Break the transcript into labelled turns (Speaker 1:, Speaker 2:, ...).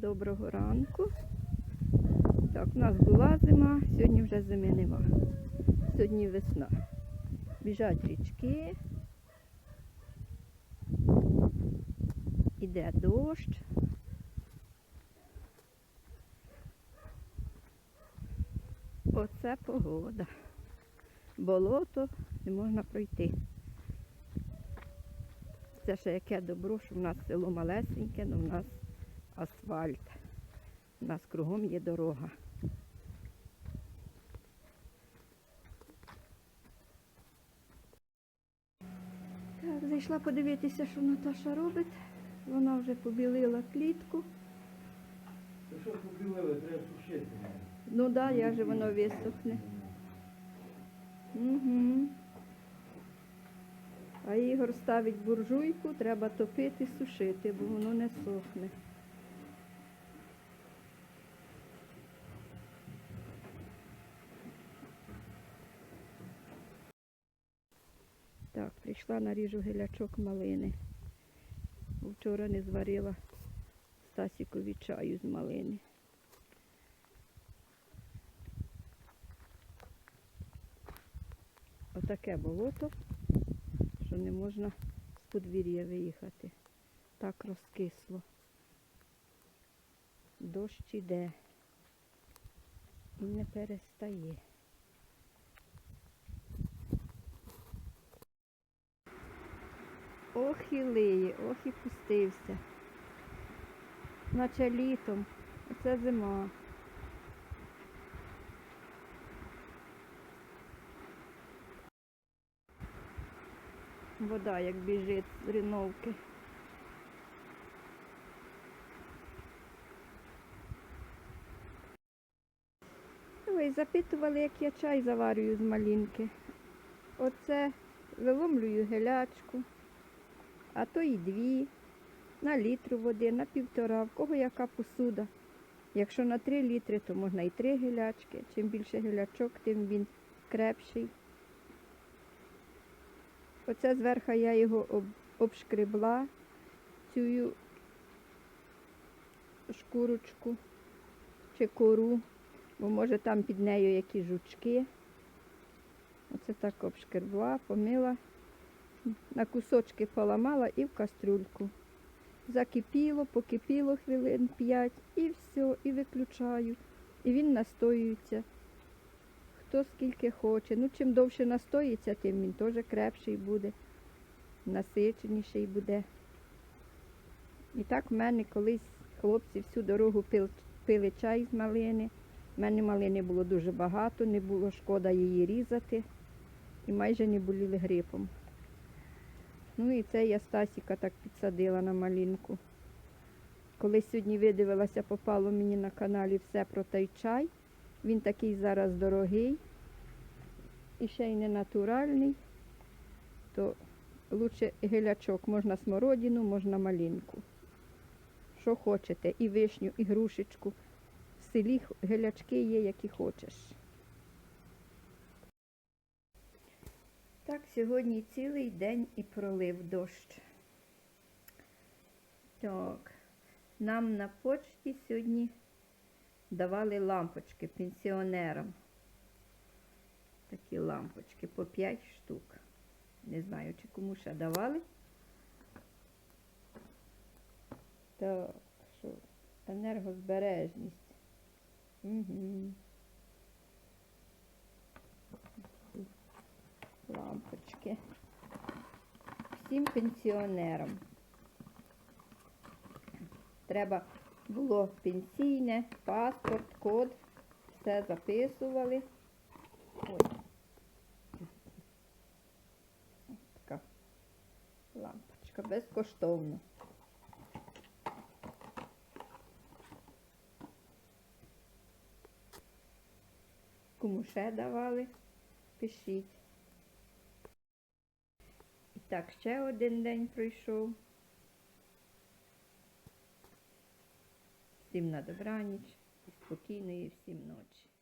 Speaker 1: Доброго ранку. Так, у нас була зима, сьогодні вже зими нема. Сьогодні весна. Біжать річки. Іде дощ. Оце погода. Болото не можна пройти. Це ще яке добро, що в нас село малесеньке, але в нас асфальт. У нас кругом є дорога. Так, зайшла подивитися, що Наташа робить. Вона вже побілила клітку.
Speaker 2: Та що побілили, треба сушити.
Speaker 1: Ну так, да, як же воно висохне. Угу. А Ігор ставить буржуйку, треба топити, сушити, бо воно не сохне. Так, прийшла наріжу гелячок малини. Вчора не зварила Стасікові чаю з малини. Отаке болото, що не можна з подвір'я виїхати. Так розкисло. Дощ іде і не перестає. Ох і лиє, ох і пустився. Наче літом, оце зима. Вода як біжить з ріновки. Ви запитували, як я чай заварюю з малинки. Оце виломлюю гелячку, а то і дві, на літру води, на півтора, в кого яка посуда. Якщо на три літри, то можна і три гелячки. Чим більше гелячок, тим він крепший. Оце зверху я його об, обшкребла, цю шкурочку чи кору, бо може там під нею які жучки. Оце так обшкребла, помила, на кусочки поламала і в кастрюльку. Закипіло, покипіло хвилин 5 і все, і виключаю. І він настоюється. Хто скільки хоче. Ну, чим довше настоїться, тим він теж крепший буде, насиченіший буде. І так в мене колись хлопці всю дорогу пил, пили чай з малини. У мене малини було дуже багато, не було шкода її різати і майже не боліли грипом. Ну і це я Стасіка так підсадила на малинку. Коли сьогодні видивилася, попало мені на каналі все про той чай. Він такий зараз дорогий і ще й не натуральний, то лучше гелячок, можна смородину, можна малинку. Що хочете, і вишню, і грушечку. В селі гелячки є, які хочеш. Так, сьогодні цілий день і пролив дощ. Так, нам на почті сьогодні давали лампочки пенсіонерам. Такі лампочки по 5 штук. Не знаю, чи кому ще давали. Так, що? Енергозбережність. Угу. Лампочки. Всім пенсіонерам. Треба було пенсійне, паспорт, код, все записували. Ой. Така лампочка безкоштовно. Кому ще давали, пишіть. Так, ще один день пройшов. Всім на добраніч і спокійної всім ночі.